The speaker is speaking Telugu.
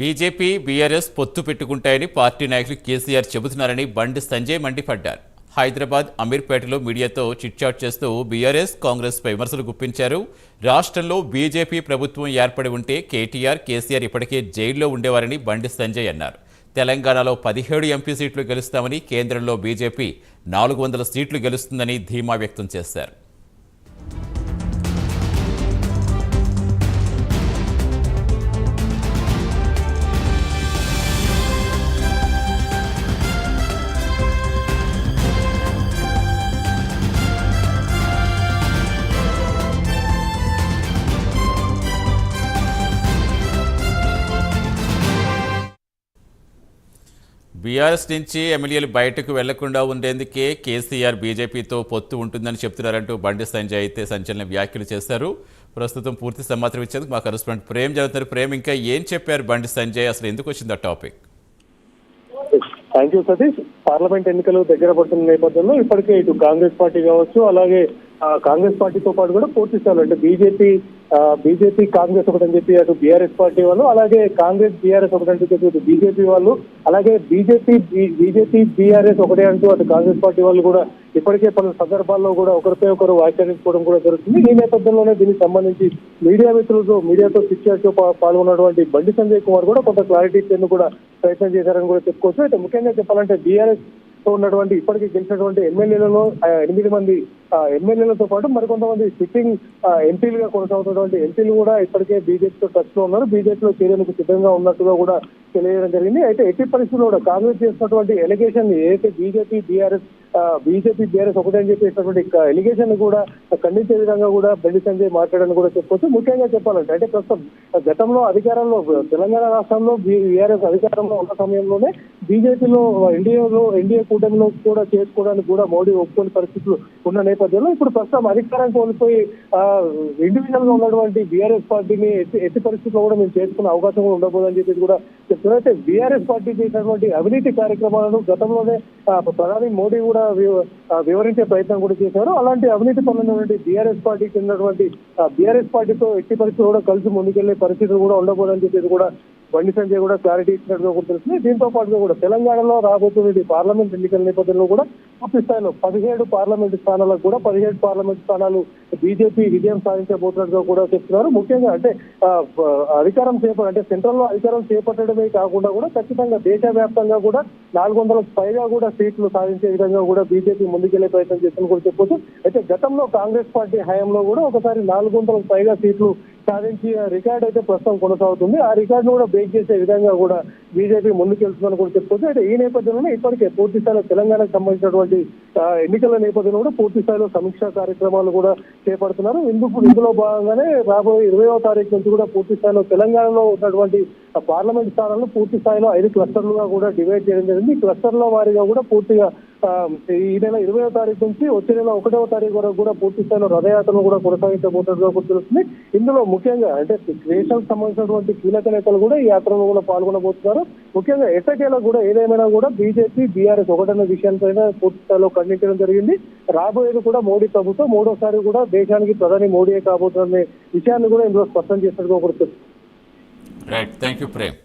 బీజేపీ బీఆర్ఎస్ పొత్తు పెట్టుకుంటాయని పార్టీ నాయకులు కేసీఆర్ చెబుతున్నారని బండి సంజయ్ మండిపడ్డారు. హైదరాబాద్ అమీర్పేటలో మీడియాతో చిట్చాట్ చేస్తూ బీఆర్ఎస్ కాంగ్రెస్పై విమర్శలు గుప్పించారు. రాష్ట్రంలో బీజేపీ ప్రభుత్వం ఏర్పడి ఉంటే కేటీఆర్ కేసీఆర్ ఇప్పటికే జైల్లో ఉండేవారని బండి సంజయ్ అన్నారు. తెలంగాణలో పదిహేడు ఎంపీ సీట్లు గెలుస్తామని కేంద్రంలో బీజేపీ నాలుగు వందల సీట్లు గెలుస్తుందని ధీమా వ్యక్తం చేశారు. బీఆర్ఎస్ నుంచి ఎమ్మెల్యేలు బయటకు వెళ్ళకుండా ఉండేందుకే కేసీఆర్ బీజేపీతో పొత్తు ఉంటుందని చెప్తున్నారంటూ బండి సంజయ్ అయితే సంచలన వ్యాఖ్యలు చేశారు. ప్రస్తుతం పూర్తి సమాచారం ఇచ్చేందుకు మా కరెస్పాండెంట్ ప్రేమ్ జరుగుతున్నారు. ప్రేమ్ ఇంకా ఏం చెప్పారు బండి సంజయ్? అసలు ఎందుకు వచ్చింది ఆ topic thank you Satish parliament ఎన్నికలు దగ్గర పడుతున్న నేపథ్యంలో ఇప్పటికే ఇటు కాంగ్రెస్ పార్టీ కావచ్చు అలాగే కాంగ్రెస్ పార్టీతో పాటు కూడా పూర్తి స్థాయిలో అంటే బీజేపీ బీజేపీ కాంగ్రెస్ ఒకటని చెప్పి అటు బీఆర్ఎస్ పార్టీ వాళ్ళు అలాగే కాంగ్రెస్ బీఆర్ఎస్ ఒకటని చెప్పి ఇటు బీజేపీ వాళ్ళు అలాగే బీజేపీ బీజేపీ బీఆర్ఎస్ ఒకటే అంటూ అటు కాంగ్రెస్ పార్టీ వాళ్ళు కూడా ఇప్పటికే పలు సందర్భాల్లో కూడా ఒకరిపై ఒకరు వ్యాఖ్యానించుకోవడం కూడా జరుగుతుంది. ఈ నేపథ్యంలోనే దీనికి సంబంధించి మీడియా మిత్రులతో మీడియాతో శిక్షతో పాల్గొన్నటువంటి బండి సంజయ్ కుమార్ కూడా కొంత క్లారిటీ ఇచ్చేందుకు కూడా ప్రయత్నం చేశారని కూడా చెప్పుకోవచ్చు. అయితే ముఖ్యంగా చెప్పాలంటే బీఆర్ఎస్తో ఉన్నటువంటి ఇప్పటికీ గెలిచినటువంటి ఎమ్మెల్యేలలో ఎనిమిది మంది ఎమ్మెల్యేలతో పాటు మరికొంతమంది సిట్టింగ్ ఎంపీలుగా కొనసాగుతున్నటువంటి ఎంపీలు కూడా ఇప్పటికే బీజేపీతో టచ్లో ఉన్నారు. బీజేపీలో చేరేందుకు సిద్ధంగా ఉన్నట్టుగా కూడా తెలియడం జరిగింది. అయితే ఎట్టి పరిస్థితుల్లో కూడా కాంగ్రెస్ చేసినటువంటి ఎలిగేషన్ ఏదైతే బీజేపీ బీఆర్ఎస్ బీజేపీ బీఆర్ఎస్ ఒకటే అని చెప్పేసినటువంటి ఎలిగేషన్ కూడా ఖండించే విధంగా కూడా బండి సంజయ్ మాట్లాడని కూడా చెప్పుకోవచ్చు. ముఖ్యంగా చెప్పాలంటే అంటే ప్రస్తుతం గతంలో అధికారంలో తెలంగాణ రాష్ట్రంలో బీఆర్ఎస్ అధికారంలో ఉన్న సమయంలోనే బీజేపీలో ఎన్డీఏలో ఎన్డీఏ కూటమిలో కూడా చేసుకోవడానికి కూడా మోడీ ఒప్పుకోని పరిస్థితులు ఉన్న నేపథ్యంలో ఇప్పుడు ప్రస్తుతం అధికారం కోల్పోయి ఇండివిజువల్గా ఉన్నటువంటి బీఆర్ఎస్ పార్టీని ఎట్టి ఎట్టి పరిస్థితుల్లో కూడా మేము చేసుకునే అవకాశం కూడా ఉండబోదని చెప్పేసి కూడా చెప్తున్నారు. అయితే బీఆర్ఎస్ పార్టీ చేసినటువంటి అవినీతి కార్యక్రమాలను గతంలోనే ప్రధాని మోడీ కూడా కూడా వివరించే ప్రయత్నం కూడా చేశారు. అలాంటి అవినీతి పనులైనటువంటి బీఆర్ఎస్ పార్టీకి చెందినటువంటి బీఆర్ఎస్ పార్టీతో ఎట్టి పరిస్థితులు కూడా కలిసి ముందుకెళ్ళే పరిస్థితులు కూడా ఉండబోదని చెప్పేసి కూడా బండి సంజయ్ కూడా క్లారిటీ ఇచ్చినట్టుగా కూడా తెలుస్తుంది. దీంతో పాటుగా కూడా తెలంగాణలో రాబోతున్న పార్లమెంట్ ఎన్నికల నేపథ్యంలో కూడా పూర్తి స్థాయిలో పదిహేడు పార్లమెంట్ స్థానాలకు కూడా పదిహేడు పార్లమెంట్ స్థానాలు బీజేపీ విజయం సాధించబోతున్నట్టుగా కూడా చెప్తున్నారు. ముఖ్యంగా అంటే అధికారం చేప అంటే సెంట్రల్లో అధికారం చేపట్టడమే కాకుండా కూడా ఖచ్చితంగా దేశవ్యాప్తంగా కూడా నాలుగు వందలకు పైగా కూడా సీట్లు సాధించే విధంగా కూడా బీజేపీ ముందుకెళ్ళే ప్రయత్నం చేస్తుందని కూడా చెప్పొచ్చు. అయితే గతంలో కాంగ్రెస్ పార్టీ హయాంలో కూడా ఒకసారి నాలుగు వందలకు పైగా సీట్లు సాధించి రికార్డ్ అయితే ప్రస్తుతం కొనసాగుతుంది. ఆ రికార్డు కూడా బ్రేక్ చేసే విధంగా కూడా బీజేపీ ముందుకెళ్తుందని కూడా చెప్పుకోవచ్చు. అయితే ఈ నేపథ్యంలోనే ఇప్పటికే పూర్తి స్థాయిలో తెలంగాణకు సంబంధించినటువంటి ఎన్నికల నేపథ్యంలో కూడా పూర్తి స్థాయిలో సమీక్షా కార్యక్రమాలు కూడా చేపడుతున్నారు. ఇందుకు ఇందులో భాగంగానే రాబోయే ఇరవయో తారీఖు నుంచి కూడా పూర్తి స్థాయిలో తెలంగాణలో ఉన్నటువంటి పార్లమెంట్ స్థానాలను పూర్తి స్థాయిలో ఐదు క్లస్టర్లుగా కూడా డివైడ్ చేయడం జరిగింది. క్లస్టర్ల వారీగా కూడా పూర్తిగా ఈ నెల ఇరవై తారీఖు నుంచి వచ్చే నెల ఒకటవ తారీఖు వరకు కూడా పూర్తి స్థాయిలో రథయాత్రను కూడా కొనసాగించబోతున్నట్టుగా కూడా తెలుస్తుంది ఇందులో ముఖ్యంగా అంటే దేశానికి సంబంధించినటువంటి కీలక నేతలు కూడా ఈ యాత్రలో కూడా పాల్గొనబోతున్నారు. ముఖ్యంగా ఎట్టకేలా కూడా ఏదేమైనా కూడా బీజేపీ బీఆర్ఎస్ ఒకటన్న విషయాలపైన పూర్తి స్థాయిలో ఖండించడం జరిగింది. రాబోయేది కూడా మోడీ ప్రభుత్వం మూడోసారి కూడా దేశానికి ప్రధాని మోడీయే కాబోతున్న విషయాన్ని కూడా ఇందులో స్పష్టం చేసినట్టుగా కూడా తెలుస్తుంది రైట్ థ్యాంక్ యూ ప్రేమ్